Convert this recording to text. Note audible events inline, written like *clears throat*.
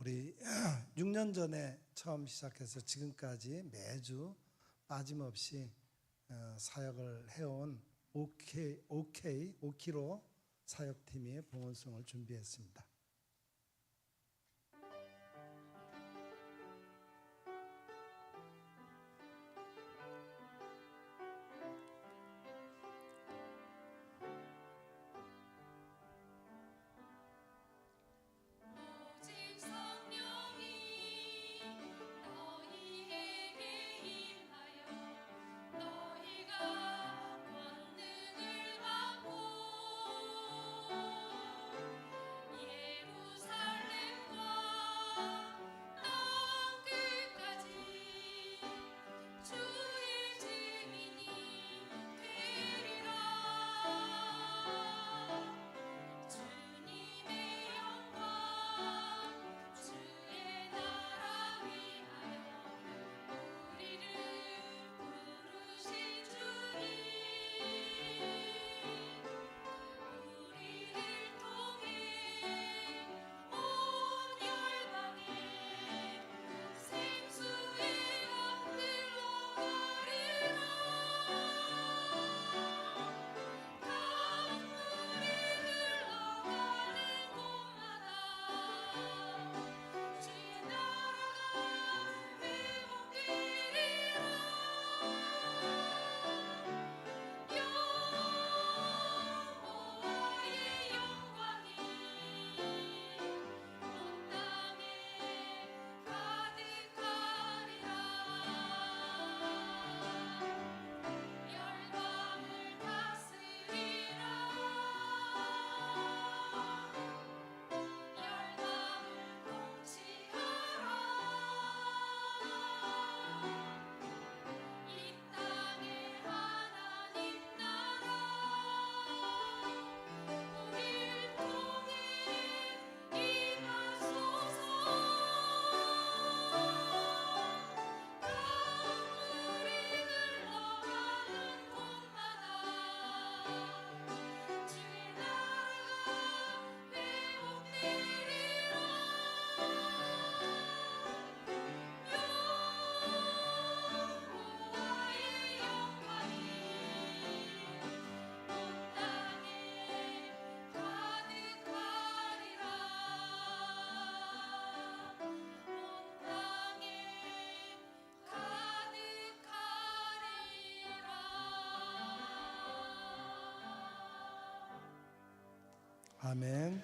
우리 *clears throat* 6년 전에 처음 시작해서 지금까지 매주 빠짐없이 어, 사역을 해온 OK, OK, 오키로 사역팀이 봉헌송을 준비했습니다. 아멘.